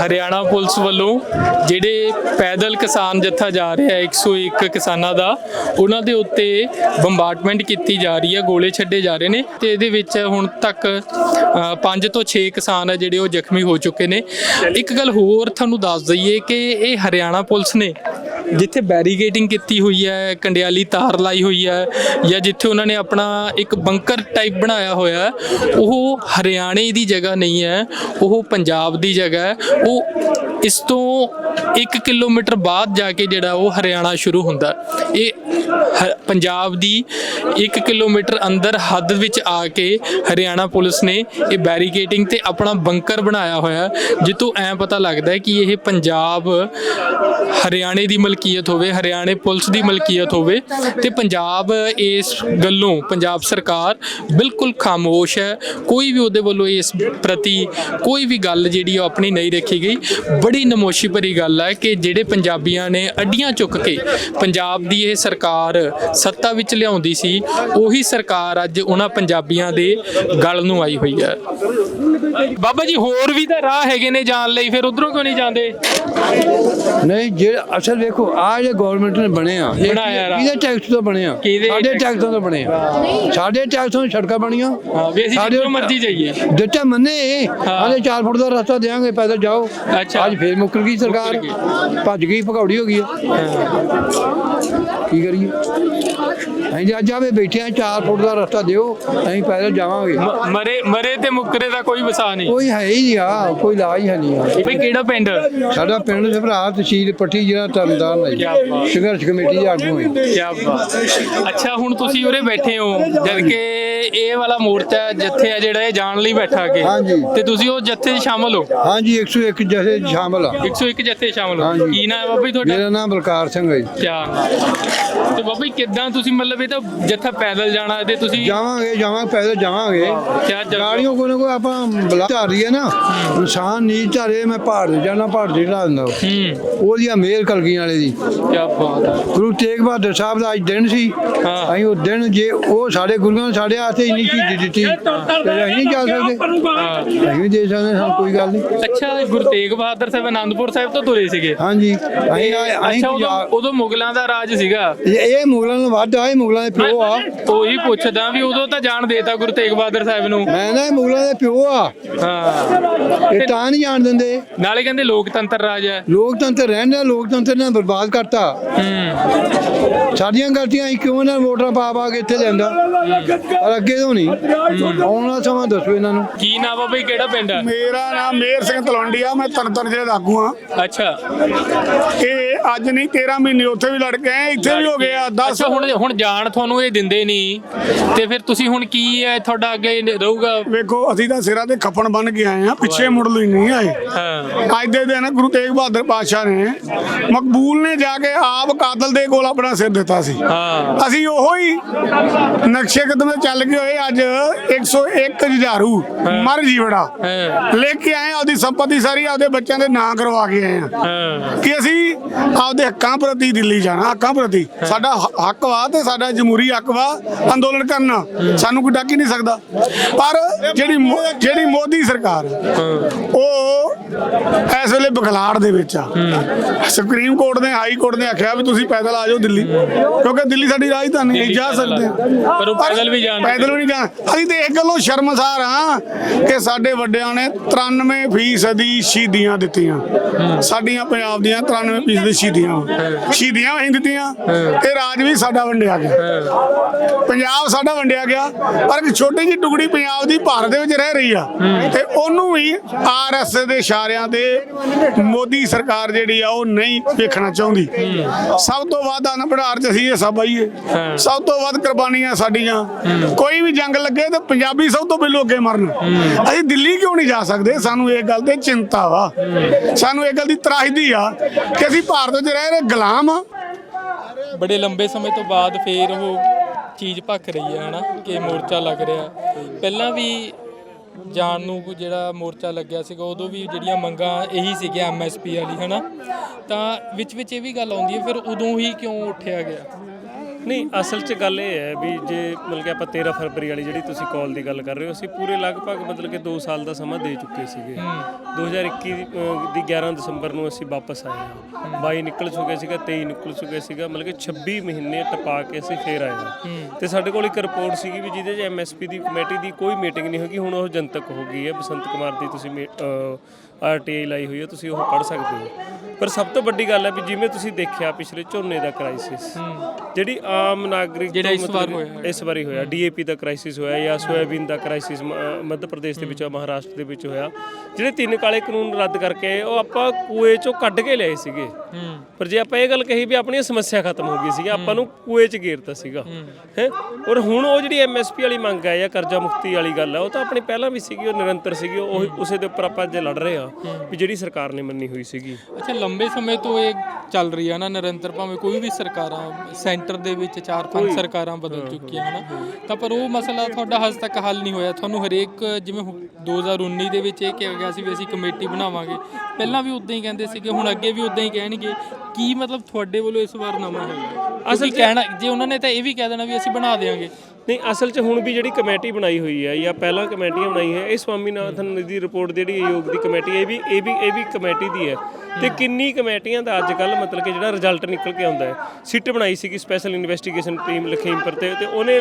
Haryana police ਵੱਲੋਂ ਜਿਹੜੇ ਪੈਦਲ ਕਿਸਾਨ ਜੱਥਾ ਜਾ ਰਿਹਾ ਹੈ 101 ਕਿਸਾਨਾਂ ਦਾ, ਉਹਨਾਂ ਦੇ ਉੱਤੇ ਬੰਬਾਰਟਮੈਂਟ ਕੀਤੀ ਜਾ ਰਹੀ ਹੈ, ਗੋਲੇ ਛੱਡੇ ਜਾ ਰਹੇ ਨੇ ਤੇ ਇਹਦੇ ਵਿੱਚ ਹੁਣ ਤੱਕ 5 ਤੋਂ 6 ਕਿਸਾਨ ਆ ਜਿਹੜੇ ਉਹ ਜ਼ਖਮੀ ਹੋ ਚੁੱਕੇ ਨੇ। ਇੱਕ ਗੱਲ ਹੋਰ ਤੁਹਾਨੂੰ ਦੱਸ ਦਈਏ ਕਿ ਇਹ ਹਰਿਆਣਾ ਪੁਲਿਸ ਨੇ ਜਿੱਥੇ ਬੈਰੀਗੇਟਿੰਗ ਕੀਤੀ ਹੋਈ ਹੈ, ਕੰਡਿਆਲੀ ਤਾਰ ਲਾਈ ਹੋਈ ਹੈ ਜਾਂ ਜਿੱਥੇ ਉਹਨਾਂ ਨੇ ਆਪਣਾ ਇੱਕ ਬੰਕਰ ਟਾਈਪ ਬਣਾਇਆ ਹੋਇਆ ਉਹ ਹਰਿਆਣੇ ਦੀ ਜਗ੍ਹਾ ਨਹੀਂ ਹੈ, ਉਹ ਪੰਜਾਬ ਦੀ ਜਗ੍ਹਾ ਹੈ। ਉਹ ਇਸ ਤੋਂ 1 ਕਿਲੋਮੀਟਰ ਬਾਅਦ ਜਾ ਕੇ ਜਿਹੜਾ ਉਹ ਹਰਿਆਣਾ ਸ਼ੁਰੂ ਹੁੰਦਾ। ਇਹ ਹ- ਪੰਜਾਬ ਦੀ 1 ਕਿਲੋਮੀਟਰ ਅੰਦਰ ਹੱਦ ਵਿੱਚ ਆ ਕੇ ਹਰਿਆਣਾ ਪੁਲਿਸ ਨੇ ਇਹ ਬੈਰੀਕੇਟਿੰਗ ਤੇ ਆਪਣਾ ਬੰਕਰ ਬਣਾਇਆ ਹੋਇਆ ਹੈ, ਜਿੱਥੋਂ ਐ ਪਤਾ ਲੱਗਦਾ ਹੈ ਕਿ ਇਹ ਪੰਜਾਬ ਹਰਿਆਣੇ ਦੀ ਮਲਕੀਅਤ ਹੋਵੇ ਹਰਿਆਣੇ ਪੁਲਿਸ ਦੀ ਮਲਕੀਅਤ ਹੋਵੇ ਤੇ ਪੰਜਾਬ ਇਸ ਗੱਲੋਂ ਪੰਜਾਬ ਸਰਕਾਰ ਬਿਲਕੁਲ ਖਾਮੋਸ਼ ਹੈ। ਕੋਈ ਵੀ ਉਹਦੇ ਵੱਲੋਂ ਇਸ ਪ੍ਰਤੀ ਕੋਈ ਵੀ ਗੱਲ ਜਿਹੜੀ ਉਹ ਆਪਣੀ ਨਹੀਂ ਰੱਖੀ ਗਈ। ਬੜੀ ਨਮੋਸ਼ੀ ਭਰੀ ਗੱਲ ਹੈ ਕਿ ਜਿਹੜੇ ਪੰਜਾਬੀਆਂ ਨੇ ਅੱਡੀਆਂ ਚੁੱਕ ਕੇ ਪੰਜਾਬ ਦੀ ਇਹ ਸਰਕਾਰ ਸੱਤਾ ਵਿੱਚ ਲਿਆਉਂਦੀ ਸੀ ਉਹੀ ਸਰਕਾਰ ਅੱਜ ਉਹਨਾਂ ਪੰਜਾਬੀਆਂ ਦੇ ਗਲ ਨੂੰ ਆਈ ਹੋਈ ਹੈ। ਬਾਬਾ ਜੀ ਹੋਰ ਵੀ ਤਾਂ ਰਾਹ ਹੈਗੇ ਨੇ ਜਾਣ ਲਈ ਫਿਰ ਉਧਰੋਂ ਕਿਉਂ ਨਹੀਂ ਜਾਂਦੇ? ਨਹੀਂ ਜੇ ਅਸਲ ਵੇਖੋ ਆ ਜਿਹੜੇ ਗਵਰਨਮੈਂਟ ਨੇ ਬਣੇ ਆ ਇਹ ਬਣਾਇਆ ਰਾ- ਕਿਹਦੇ ਟੈਕਸ ਤੋਂ ਬਣੇ ਆ? ਕਿਹਦੇ ਸਾਡੇ ਟੈਕਸ ਤੋਂ ਬਣੇ ਆ। ਸਾਡੇ ਟੈਕਸਾਂ ਤੋਂ ਸੜਕਾਂ ਬਣੀਆਂ। ਹਾਂ ਵੀ ਅਸੀਂ ਸਾਡੇ- ਮਰਜ਼ੀ ਜਾਈਏ। ਦਿੱਤਾ ਮੰਨੇ। ਆਲੇ 4 ਫੁੱਟ ਦਾ ਰਸਤਾ ਦੇਾਂਗੇ ਪੈਦਲ ਜਾਓ। ਅੱਛਾ। ਅੱਜ ਫੇਰ ਮੁੱਕਰ ਗਈ ਸਰਕਾਰ। ਭੱਜ ਗਈ ਭਗੌੜੀ ਹੋ ਗਈ ਆ। ਕੀ ਕਰੀਏ ਅਸੀਂ ਜੇ ਅੱਜ ਆਵੇ ਬੈਠੇ ਆ 4 ਫੁੱਟ ਦਾ ਰਸਤਾ ਦਿਓ ਅਸੀਂ ਪੈਦਲ ਜਾਵਾਂਗੇ। ਮ- ਮਰੇ ਮਰੇ ਤੇ ਮੁੱਕਰੇ ਦਾ ਕੋਈ ਵਸਾ ਨਹੀਂ। ਕੋਈ ਹੈ ਹੀ ਨਹੀਂ ਆ ਕੋਈ ਇਲਾਜ ਹੈ ਨਹੀਂ ਆ। ਬਈ ਕਿਹੜਾ ਪਿੰਡ? ਸਾਡਾ ਪਿੰਡ ਦੇ ਭਰਾ ਤਹਿਸੀਲ ਪੱਟੀ ਜਿਹੜਾ ਤਰਨਤਾਰਨ ਹੈ ਕਿਆ ਬਾਤ। ਜੀ। ਸੰਘਰਸ਼ ਕਮੇਟੀ ਦੇ ਆਗੂ ਹੈ। ਕੀ ਬਾਤ। ਅੱਛਾ ਹੁਣ ਤੁਸੀਂ ਉਰੇ ਬੈਠੇ ਹੋ ਜਦ ਕਿ ਇਹ ਵਾਲਾ ਮੋਰਚਾ ਜੱਥੇ ਆ ਜਿਹੜਾ ਇਹ ਜਾਣ ਲਈ ਬੈਠਾ ਕੇ ਹਾਂਜੀ। ਤੇ ਤੁਸੀਂ ਉਹ ਜੱਥੇ 'ਚ ਸ਼ਾਮਲ ਹੋ? ਹਾਂਜੀ 101 ਜਥੇ ਸ਼ਾਮਲ ਆ। 101 ਜੱਥੇ 'ਚ ਸ਼ਾਮਲ ਹੋ। ਹਾਂਜੀ। ਕੀ ਨਾਮ ਹੈ ਬਾਬਾ ਤੁਹਾਡਾ? ਮੇਰਾ ਨਾਮ ਬਲਕਾਰ ਸਿੰਘ ਹੈ ਜੀ। ਕਿਆ ਤੇ ਬਾਬਾ ਕਿੱਦਾਂ ਤੁਸੀਂ ਮਤਲਬ ਇਹ ਤਾਂ ਜੱਥਾ ਪੈਦਲ ਜਾਣਾ ਤੇ ਤੁਸੀਂ ਜਾਵਾਂਗੇ ਜਾਵਾਂਗੇ ਪੈਦਲ ਜਾਵਾਂਗੇ। ਕਿਆ ਜਲ- ਗਾੜੀਆਂ ਕੋਈ ਨਾ ਕੋਈ ਆਪਾਂ ਬਲਾ ਧਾਰੀ ਹੈ ਨਾ ਇਨਸਾਨ ਨੀਚ ਧਾਰੇ ਮੈਂ ਪਹਾੜ ਤੇ ਜਾਣਾ ਪਹਾੜ ਤੇ ਲਾ ਦਿੰਦਾ। ਉਹ। ਹੂੰ। ਉਹਦੀਆਂ ਮੇਰ ਕਲਗੀਆਂ ਵਾਲੇ ਦੀ। ਕੀ ਬਾਤ ਹੈ। ਗੁਰੂ ਤੇਗ ਬਹਾਦਰ ਸਾਹਿਬ ਦਾ ਅੱਜ ਦਿਨ ਸੀ। ਹਾਂ। ਅਸੀਂ ਉਹ ਦਿਨ ਜੇ ਉਹ ਸਾਡੇ ਗੁਰੂਆਂ ਨੇ ਸਾਡੇ ਹੱਥੇ ਇੰਨੀ ਚੀਜ਼ ਦਿੱਤੀ। ਤੇ ਅਸੀਂ ਨਹੀਂ ਜਾ ਸਕਦੇ। ਹਾਂ। ਅਸੀਂ ਵੀ ਦੇ ਸਕਦੇ ਹਾਂ ਕੋਈ ਗੱਲ ਨਹੀਂ। ਅੱਛਾ ਗੁਰੂ ਤੇਗ ਬਹਾਦਰ ਸਾਹਿਬ ਆਨੰਦਪੁਰ ਸਾਹਿਬ ਤੋਂ ਤੁਰੇ ਸੀਗੇ। ਹਾਂਜੀ। ਅਸੀਂ ਆਏ- ਅਸੀਂ ਅੱਛਾ ਉਦੋਂ ਪੰਜਾਬ- ਉਦੋਂ ਮੁਗਲਾਂ ਦਾ ਰਾਜ ਸੀਗਾ। ਇਹ ਇਹ ਮੁਗਲਾਂ ਨੂੰ ਵੱਧ ਆ ਇਹ ਮੁਗਲਾਂ ਦੇ ਪਿਓ ਆ। ਉਹੀ ਪੁੱਛਦਾ ਵੀ ਉਦੋਂ ਤਾਂ ਜਾਣ ਦੇਤਾ ਗੁਰੂ ਤੇਗ ਬਹਾਦਰ ਸਾਹਿਬ ਨੂੰ। ਮੈਂ ਨਾ ਇਹ ਮੁਗਲਾਂ ਦੇ ਪਿਓ ਆ। ਹਾਂ। ਇਹ ਤਾਂ ਨਹੀਂ ਜਾਣ ਦਿੰਦੇ। ਨਾਲੇ ਕਹਿੰਦੇ ਲੋਕਤੰਤਰ ਰਾਜ ਹੈ। ਲੋਕਤੰਤਰ ਰਹਿਣ ਦਾ ਲੋਕਤੰਤਰ ਨੇ ਬਰਬਾਦ ਕਰਤਾ। ਹੂੰ। ਸਾਡੀਆਂ ਗਲਤੀਆਂ ਅਸੀਂ ਕਿਉਂ ਨਾ ਵੋਟਾਂ ਪਾ ਪਾ ਕੇ ਇੱਥੇ ਲੈਂਦਾ ਪਰ ਅੱਗੇ ਤੋਂ ਨਹੀਂ। ਆਉਣ ਵਾਲਾ ਸਮਾਂ ਦੱਸੋ ਇਹਨਾਂ ਨੂੰ। ਕੀ ਨਾਮ ਆ ਬਈ? ਕਿਹੜਾ ਪਿੰਡ ਹੈ ਮੇਰਾ ਨਾਮ ਮੇਰ ਸਿੰਘ ਤਲਵੰਡੀ ਆ। ਮੈਂ ਤਰਨਤਨ ਜ਼ਿਲ੍ਹੇ ਦਾ ਆਗੂ ਆ ਅੱਛਾ। ਇਹ ਅੱਜ ਨਹੀਂ 13 ਮਹੀਨੇ ਉੱਥੇ ਵੀ ਲੜ ਆਏ ਇੱਥੇ ਵੀ ਹੋ ਗਏ ਆ 10 ਅੱਛਾ ਹੁਣ ਹੁਣ ਜਾਣ ਤੁਹਾਨੂੰ ਇਹ ਦਿੰਦੇ ਨਹੀਂ। ਤੇ ਫਿਰ ਤੁਸੀਂ ਹੁਣ ਕੀ ਹੈ? ਤੁਹਾਡਾ ਅੱਗੇ ਰਹੂਗਾ? ਵੇਖੋ ਅਸੀਂ ਤਾਂ ਸਿਰਾਂ ਤੇ ਖੱਪਣ ਬਣ ਕੇ ਆਏ ਆ ਪਿੱਛੇ ਮੁੜ ਲਈ ਨਹੀਂ ਆਏ। ਹਾਂ। ਅੱਜ ਦੇ ਦਿਨ ਗੁਰੂ ਤੇਗ ਬਹਾਦਰ ਪਾਤਸ਼ਾਹ ਨੇ ਮਕਬੂਲ ਨੇ ਜਾ ਕੇ ਆਪ ਕਾਤਲ ਦੇ ਕੋਲ ਆਪਣਾ ਸਿਰ ਦਿੱਤਾ ਸੀ। ਹਾਂ। ਅਸੀਂ ਉਹੋ ਹੀ ਨਕਸ਼ੇ ਕਦਮ ਤੇ ਚੱਲ ਕੇ ਹੋਏ ਅੱਜ 101 ਜੁਝਾਰੂ ਮਰ ਜੀਵੜਾ। ਲੈ ਕੇ ਆਏ ਆਪਦੀ ਸੰਪਤੀ ਸਾਰੀ ਆਪਦੇ ਬੱਚਿਆਂ ਦੇ ਨਾਂ ਕਰਵਾ ਕੇ ਆਏ ਆ ਕਿ ਅਸੀਂ ਆਪਦੇ ਹੱਕਾਂ ਪ੍ਰਤੀ ਦਿੱਲੀ ਜਾਣਾ ਹੱਕਾਂ ਪ੍ਰਤੀ। ਸਾਡਾ ਹੱਕ ਵਾ ਤੇ ਸਾਡਾ ਜਮਹੂਰੀ ਹੱਕ ਵਾ ਅੰਦੋਲਨ ਕਰਨਾ ਸਾਨੂੰ ਕੋਈ ਡੱਕ ਹੀ ਨਹੀਂ ਸਕਦਾ। ਪਰ ਜਿਹੜੀ ਜਿਹੜੀ ਮੋਦੀ ਸਰਕਾਰ ਉਹ ਇਸ ਵੇਲੇ ਬਖਲਾੜ ਦੇ ਵਿੱਚ ਆ। ਸੁਪਰੀਮ ਕੋਰਟ ਨੇ ਹਾਈ ਕੋਰਟ ਨੇ ਆਖਿਆ ਵੀ ਤੁਸੀਂ ਪੈਦਲ ਆ ਜਾਓ ਦਿੱਲੀ ਕਿਉਂਕਿ ਦਿੱਲੀ ਸਾਡੀ ਰਾਜਧਾਨੀ ਹੈ ਅਸੀਂ ਜਾ ਸਕਦੇ ਪਰ ਉਹ ਪੈਦਲ ਵੀ ਜਾਣ ਪੈਦਲ ਨਹੀਂ ਜਾਣ। ਅਸੀਂ ਤੇ ਇੱਕ ਗੱਲੋਂ ਸ਼ਰਮਸਾਰ ਹਾਂ ਕਿ ਸਾਡੇ ਵੱਡਿਆਂ ਨੇ 93 ਫੀਸਦੀ ਸ਼ਹੀਦੀਆਂ ਦਿੱਤੀਆਂ। ਸਾਡੀਆਂ ਪੰਜਾਬ ਦੀਆਂ 93 ਫੀਸਦੀ ਸ਼ਹੀਦੀਆਂ। ਸ਼ਹੀਦੀਆਂ ਅਸੀਂ ਦਿੱਤੀਆਂ ਤੇ ਰਾਜ ਵੀ ਸਾਡਾ ਵੰਡਿਆ ਗਿਆ। ਪੰਜਾਬ ਸਾਡਾ ਵੰਡਿਆ ਗਿਆ, ਪਰ ਇੱਕ ਛੋਟੀ ਜਿਹੀ ਟੁਕੜੀ ਪੰਜਾਬ ਦੀ ਭਾਰਤ ਦੇ ਵਿੱਚ ਰਹਿ ਰਹੀ ਆ। ਤੇ ਉਹਨੂੰ ਵੀ ਆਰਐਸ ਦੇ ਇਸ਼ਾਰਿਆਂ ਤੇ ਮੋਦੀ ਸਰਕਾਰ ਜਿਹੜੀ ਆ, ਉਹ ਨਹੀਂ ਵੇਖਣਾ ਚਾਹੁੰਦੀ। ਸਭ ਤੋਂ ਵੱਧ ਅਨਪੜਾਰ ਚ ਅਸੀਂ ਇਹ ਸਭ ਆਈਏ। ਸਭ ਤੋਂ ਵੱਧ ਕੁਰਬਾਨੀਆਂ ਸਾਡੀਆਂ। ਕੋਈ ਵੀ ਜੰਗ ਲੱਗੇ ਤੇ ਪੰਜਾਬੀ ਸਭ ਤੋਂ ਪਹਿਲੋਂ ਅੱਗੇ ਮਰਨ। ਅਸੀਂ ਦਿੱਲੀ ਕਿਉਂ ਨਹੀਂ ਜਾ ਸਕਦੇ? ਸਾਨੂੰ ਇਹ ਗੱਲ ਤੇ ਚਿੰਤਾ ਵਾ। ਸਾਨੂੰ ਇਹ ਗੱਲ ਦੀ ਤਰਾਸਦੀ ਆ ਕਿ ਅਸੀਂ ਭਾਰਤ ਵਿੱਚ ਰਹਿ ਰਹੇ ਗੁਲਾਮ ਆ। ਬੜੇ ਲੰਬੇ ਸਮੇਂ ਤੋਂ ਬਾਅਦ ਫੇਰ ਉਹ ਚੀਜ਼ ਭੱਖ ਰਹੀ ਹੈ, ਹਨਾ, ਕਿ ਮੋਰਚਾ ਲੱਗ ਰਿਹਾ। ਪਹਿਲਾਂ ਵੀ ਜਾਣ ਨੂੰ ਕੋਈ ਜਿਹੜਾ ਮੋਰਚਾ ਲੱਗਿਆ ਸੀਗਾ, ਉਦੋਂ ਵੀ ਜਿਹੜੀਆਂ ਮੰਗਾਂ ਇਹੀ ਸੀਗੀਆਂ ਐਮਐਸਪੀ ਵਾਲੀ, ਹਨਾ। ਤਾਂ ਵਿੱਚ ਵਿੱਚ ਇਹ ਵੀ ਗੱਲ ਆਉਂਦੀ ਹੈ, ਫਿਰ ਉਦੋਂ ਹੀ ਕਿਉਂ ਉੱਠਿਆ ਗਿਆ? ਨਹੀਂ ਅਸਲ 'ਚ ਗੱਲ ਇਹ ਹੈ ਵੀ ਜੇ ਮਤਲਬ ਕਿ ਆਪਾਂ 13 ਫਰਵਰੀ ਵਾਲੀ ਜਿਹੜੀ ਤੁਸੀਂ ਕਾਲ ਦੀ ਗੱਲ ਕਰ ਰਹੇ ਹੋ ਅਸੀਂ ਪੂਰੇ ਲਗਭਗ ਮਤਲਬ ਕਿ 2 ਸਾਲ ਦਾ ਸਮਾਂ ਦੇ ਚੁੱਕੇ ਸੀਗੇ। 2021 ਦੀ, ਅਹ, ਦੀ 11 ਦਸੰਬਰ ਨੂੰ ਅਸੀਂ ਵਾਪਸ ਆਏ ਹਾਂ। 22 ਨਿਕਲ ਚੁੱਕੇ ਸੀਗਾ 23 ਨਿਕਲ ਚੁੱਕੇ ਸੀਗਾ ਮਤਲਬ ਕਿ 26 ਮਹੀਨੇ ਟਪਾ ਕੇ ਅਸੀਂ ਫੇਰ ਆਏ ਹਾਂ। ਤੇ ਸਾਡੇ ਕੋਲ ਇੱਕ ਰਿਪੋਰਟ ਸੀਗੀ ਵੀ ਜਿਹਦੇ 'ਚ ਐਮਐਸਪੀ ਦੀ ਕਮੇਟੀ ਦੀ ਕੋਈ ਮੀਟਿੰਗ ਨਹੀਂ ਹੋਗੀ ਹੁਣ ਉਹ ਜਨਤਕ ਹੋ ਗਈ ਹੈ। ਬਸੰਤ ਕੁਮਾਰ ਦੀ ਤੁਸੀਂ ਆਰਟੀਆਈ ਲਾਈ ਹੋਈ ਹੈ ਤੁਸੀਂ ਉਹ ਪੜ੍ਹ ਸਕਦੇ ਹੋ। ਪਰ ਸਭ ਤੋਂ ਵੱਡੀ ਗੱਲ ਹੈ ਵੀ ਜਿਵੇਂ ਤੁਸੀਂ ਦੇਖਿਆ ਪਿਛਲੇ ਝੋਨੇ ਦਾ ਕ੍ਰਾਈਸਿਸ ਜਿਹੜੀ ਆਮ ਨਾਗਰਿਕ ਜਿਹੜਾ ਇਸ ਵਾਰ ਹੋਇਆ ਇਸ ਵਾਰੀ ਹੋਇਆ। ਡੀਏਪੀ ਦਾ ਕ੍ਰਾਈਸਿਸ ਹੋਇਆ ਜਾਂ ਸੋਇਆਬੀਨ ਦਾ ਕ੍ਰਾਈਸਿਸ ਮੱਧ ਪ੍ਰਦੇਸ਼ ਦੇ ਵਿੱਚ ਮਹਾਰਾਸ਼ਟਰ ਦੇ ਵਿੱਚ ਹੋਇਆ। ਜਿਹੜੇ ਤਿੰਨ ਕਾਲੇ ਕਾਨੂੰਨ ਰੱਦ ਕਰਕੇ ਉਹ ਆਪਾਂ ਕੂਏ ਚੋਂ ਕੱਢ ਕੇ ਲਿਆਏ ਸੀਗੇ। ਪਰ ਜੇ ਆਪਾਂ ਇਹ ਗੱਲ ਕਹੀ ਵੀ ਆਪਣੀ ਸਮੱਸਿਆ ਖਤਮ ਹੋ ਗਈ ਸੀ ਆਪਾਂ ਨੂੰ ਕੂਏ 'ਚ ਘੇਰਤਾ ਸੀਗਾ। ਹੈ। ਔਰ ਹੁਣ ਉਹ ਜਿਹੜੀ ਐਮਐਸਪੀ ਵਾਲੀ ਮੰਗ ਹੈ ਜਾਂ ਕਰਜ਼ਾ ਮੁਕਤੀ ਵਾਲੀ ਗੱਲ ਹੈ ਉਹ ਤਾਂ ਆਪਣੀ ਪਹਿਲਾਂ ਵੀ ਸੀਗੀ ਉਹ ਨਿਰੰਤਰ ਸੀਗੀ ਉਹ ਉਸੇ ਦੇ ਉੱਪਰ ਆਪਾਂ ਅੱਜ ਲੜ ਰਹੇ ਆ ਵੀ ਜਿਹੜੀ ਸਰਕਾਰ ਨੇ ਮੰਨੀ ਹੋਈ ਸੀਗੀ। ਅੱਛਾ ਲੰਬੇ ਸਮੇਂ ਤੋਂ ਇਹ ਚੱਲ ਰਹੀ ਹੈ ਨਾ ਨਿਰੰਤਰ ਭਾਵੇਂ ਕੋਈ ਵੀ ਸਰਕਾਰਾਂ ਸੈਂਟਰ ਦੇ ਵਿੱਚ ਚਾਰ ਪੰਜ ਸਰਕਾਰਾਂ ਬਦਲ ਚੁੱਕੀਆਂ ਹਨਾ? ਤਾਂ ਪਰ ਉਹ ਮਸਲਾ ਤੁਹਾਡਾ ਹਜੇ ਤੱਕ ਹੱਲ ਨਹੀਂ ਹੋਇਆ। ਤੁਹਾਨੂੰ ਹਰੇਕ ਜਿਵੇਂ ਹੁਣ 2019 ਦੇ ਵਿੱਚ ਇਹ ਕਿਹਾ ਗਿਆ ਸੀ ਵੀ ਅਸੀਂ ਕਮੇਟੀ ਬਣਾਵਾਂਗੇ। ਪਹਿਲਾਂ ਵੀ ਉਦਾਂ ਹੀ ਕਹਿੰਦੇ ਸੀਗੇ ਹੁਣ ਅੱਗੇ ਵੀ ਉਦਾਂ ਹੀ ਕਹਿਣਗੇ। ਕੀ ਮਤਲਬ ਤੁਹਾਡੇ ਵੱਲੋਂ ਇਸ ਵਾਰ ਨਵਾਂ ਹੈ? ਅਸਲ ਕਹਿਣਾ ਜੇ ਉਹਨਾਂ ਨੇ ਤਾਂ ਇਹ ਵੀ ਕਹਿ ਦੇਣਾ ਵੀ ਅਸੀਂ ਬਣਾ ਦੇਵਾਂਗੇ ਨਹੀਂ ਅਸਲ 'ਚ ਹੁਣ ਵੀ ਜਿਹੜੀ ਕਮੇਟੀ ਬਣਾਈ ਹੋਈ ਹੈ ਜਾਂ ਪਹਿਲਾਂ ਕਮੇਟੀਆਂ ਬਣਾਈ ਹੈ ਇਹ ਸਵਾਮੀਨਾਥਨ ਨਿਧੀ ਰਿਪੋਰਟ ਜਿਹੜੀ ਆਯੋਗ ਦੀ ਕਮੇਟੀ ਹੈ ਇਹ ਵੀ ਇਹ ਵੀ ਇਹ ਵੀ ਕਮੇਟੀ ਦੀ ਹੈ। ਤੇ ਕਿੰਨੀ ਕਮੇਟੀਆਂ ਦਾ ਅੱਜ ਕੱਲ ਮਤਲਬ ਕਿ ਜਿਹੜਾ ਰਿਜ਼ਲਟ ਨਿਕਲ ਕੇ ਆਉਂਦਾ ਹੈ। ਸਿੱਟ ਬਣਾਈ ਸੀਗੀ ਸਪੈਸ਼ਲ ਇਨਵੈਸਟੀਗੇਸ਼ਨ ਟੀਮ ਲਖੀਮਪੁਰ ਤੇ ਤੇ ਉਹਨੇ